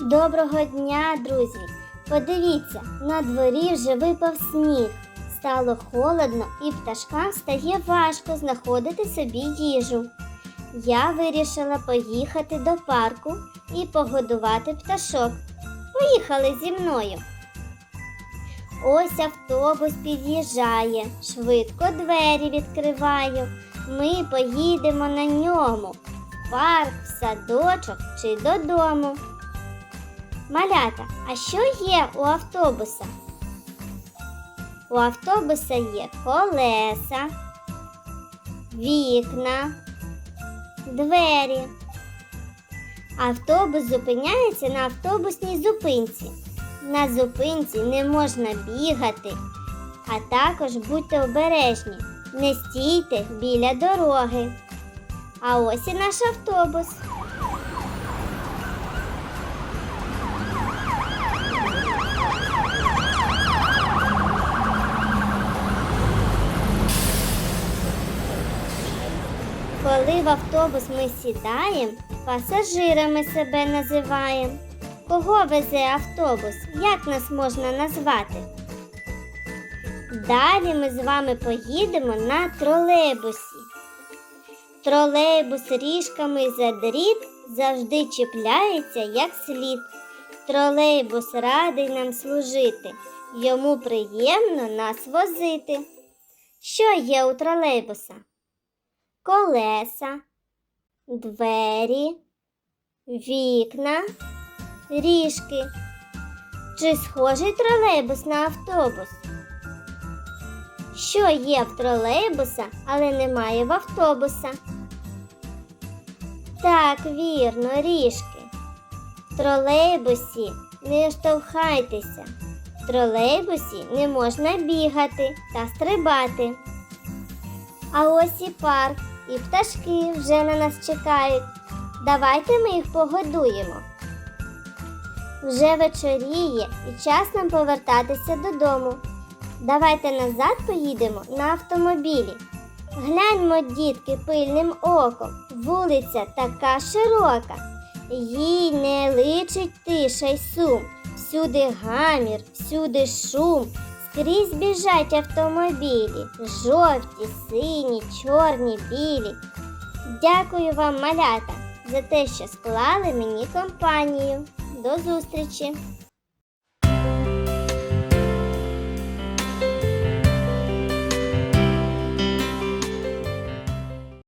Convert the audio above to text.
Доброго дня, друзі! Подивіться, на дворі вже випав сніг. Стало холодно і пташкам стає важко знаходити собі їжу. Я вирішила поїхати до парку і погодувати пташок. Поїхали зі мною. Ось автобус під'їжджає, швидко двері відкриваю. Ми поїдемо на ньому в парк, в садочок чи додому. Малята, а що є у автобуса? У автобуса є колеса, вікна, двері. Автобус зупиняється на автобусній зупинці. На зупинці не можна бігати, а також будьте обережні, не стійте біля дороги. А ось і наш автобус. Коли в автобус ми сідаємо, пасажирами себе називаємо. Кого везе автобус? Як нас можна назвати? Далі ми з вами поїдемо на тролейбусі. Тролейбус ріжками за дріт завжди чіпляється як слід. Тролейбус радий нам служити, йому приємно нас возити. Що є у тролейбуса? Колеса, двері, вікна, ріжки. Чи схожий тролейбус на автобус? Що є в тролейбуса, але немає в автобуса? Так, вірно, ріжки. В тролейбусі не штовхайтеся. В тролейбусі не можна бігати та стрибати. А ось і парк, і пташки вже на нас чекають. Давайте ми їх погодуємо. Вже вечоріє і час нам повертатися додому. Давайте назад поїдемо на автомобілі. Гляньмо, дітки, пильним оком. Вулиця така широка. Їй не личить тиша й сум. Всюди гамір, всюди шум. Скрізь біжать автомобілі, жовті, сині, чорні, білі. Дякую вам, малята, за те, що склали мені компанію. До зустрічі!